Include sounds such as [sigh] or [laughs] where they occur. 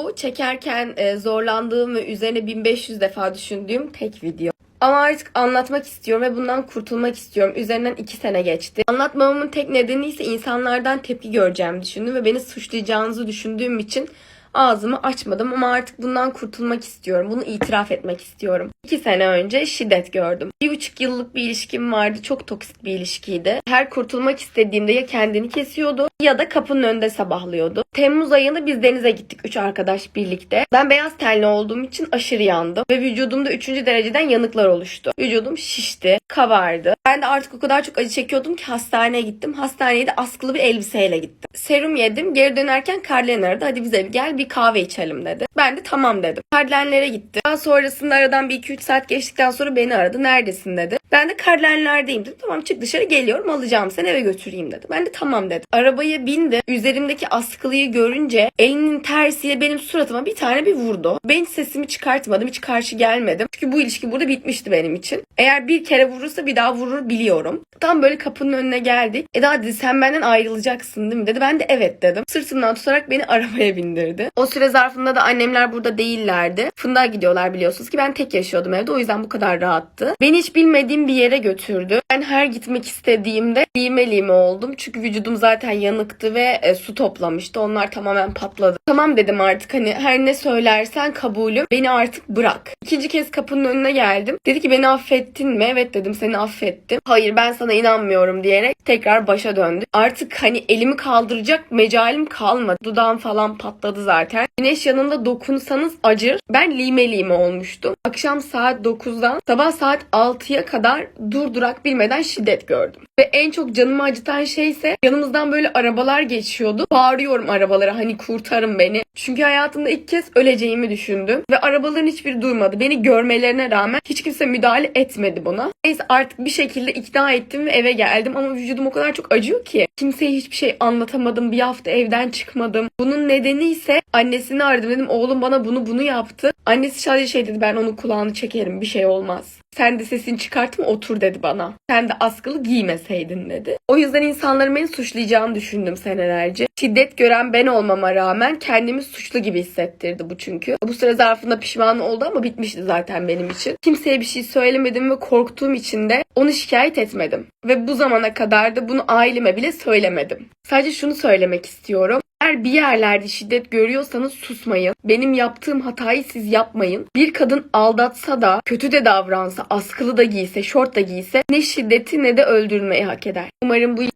Bu çekerken e, zorlandığım ve üzerine 1500 defa düşündüğüm tek video. Ama artık anlatmak istiyorum ve bundan kurtulmak istiyorum. Üzerinden iki sene geçti. Anlatmamamın tek nedeni ise insanlardan tepki göreceğimi düşündüm ve beni suçlayacağınızı düşündüğüm için ağzımı açmadım ama artık bundan kurtulmak istiyorum. Bunu itiraf etmek istiyorum. İki sene önce şiddet gördüm. Bir buçuk yıllık bir ilişkim vardı. Çok toksik bir ilişkiydi. Her kurtulmak istediğimde ya kendini kesiyordu ya da kapının önünde sabahlıyordu. Temmuz ayında biz denize gittik üç arkadaş birlikte. Ben beyaz tenli olduğum için aşırı yandım ve vücudumda üçüncü dereceden yanıklar oluştu. Vücudum şişti, kabardı. Ben de artık o kadar çok acı çekiyordum ki hastaneye gittim. Hastaneye de askılı bir elbiseyle gittim. Serum yedim. Geri dönerken Karlen aradı. Hadi bize gel bir kahve içelim dedi. Ben de tamam dedim. Karlenlere gitti. Daha sonrasında aradan bir 2-3 saat geçtikten sonra beni aradı. Neredesin dedi. Ben de Karlenlerdeyim dedim. Tamam çık dışarı geliyorum alacağım seni eve götüreyim dedi. Ben de tamam dedim. Arabaya bindi. Üzerimdeki askılıyı görünce elinin tersiyle benim suratıma bir tane bir vurdu. Ben sesimi çıkartmadım. Hiç karşı gelmedim. Çünkü bu ilişki burada bitmişti benim için. Eğer bir kere vurursa bir daha vurur biliyorum. Tam böyle kapının önüne geldik. Eda dedi sen benden ayrılacaksın değil mi dedi. Ben de evet dedim. Sırtımdan tutarak beni [laughs] arabaya bindirdi. O süre zarfında da annemler burada değillerdi. Fındığa gidiyorlar biliyorsunuz ki ben tek yaşıyordum evde. O yüzden bu kadar rahattı. Beni hiç bilmediğim bir yere götürdü. Ben her gitmek istediğimde lime lime oldum. Çünkü vücudum zaten yanıktı ve e, su toplamıştı. Onlar tamamen patladı. Tamam dedim artık hani her ne söylersen kabulüm. Beni artık bırak. İkinci kez kapının önüne geldim. Dedi ki beni affettin mi? Evet dedim seni affettim. Hayır ben sana inanmıyorum diyerek tekrar başa döndü. Artık hani elimi kaldıracak mecalim kalmadı. Dudağım falan patladı zaten. Güneş yanında dokunsanız acır. Ben lime lime olmuştum. Akşam saat 9'dan sabah saat 6'ya kadar durdurak bilmeden şiddet gördüm. Ve en çok canımı acıtan şey ise yanımızdan böyle arabalar geçiyordu. Bağırıyorum arabalara hani kurtarın beni. Çünkü hayatımda ilk kez öleceğimi düşündüm. Ve arabaların hiçbiri durmadı. Beni görmelerine rağmen hiç kimse müdahale etmedi buna. Neyse artık bir şekilde ikna ettim ve eve geldim. Ama vücudum o kadar çok acıyor ki. Kimseye hiçbir şey anlatamadım. Bir hafta evden çıkmadım. Bunun nedeni ise annesini aradım. Dedim oğlum bana bunu bunu yaptı. Annesi sadece şey dedi ben onun kulağını çekerim bir şey olmaz. Sen de sesini çıkartma otur dedi bana. Sen de askılı giymeseydin dedi. O yüzden insanların beni suçlayacağını düşündüm senelerce. Şiddet gören ben olmama rağmen kendimi suçlu gibi hissettirdi bu çünkü. Bu süre zarfında pişman oldu ama bitmişti zaten benim için. Kimseye bir şey söylemedim ve korktuğum için de onu şikayet etmedim. Ve bu zamana kadar da bunu aileme bile söylemedim. Sadece şunu söylemek istiyorum. Eğer bir yerlerde şiddet görüyorsanız susmayın. Benim yaptığım hatayı siz yapmayın. Bir kadın aldatsa da, kötü de davransa, askılı da giyse, şort da giyse ne şiddeti ne de öldürülmeyi hak eder. Umarım bu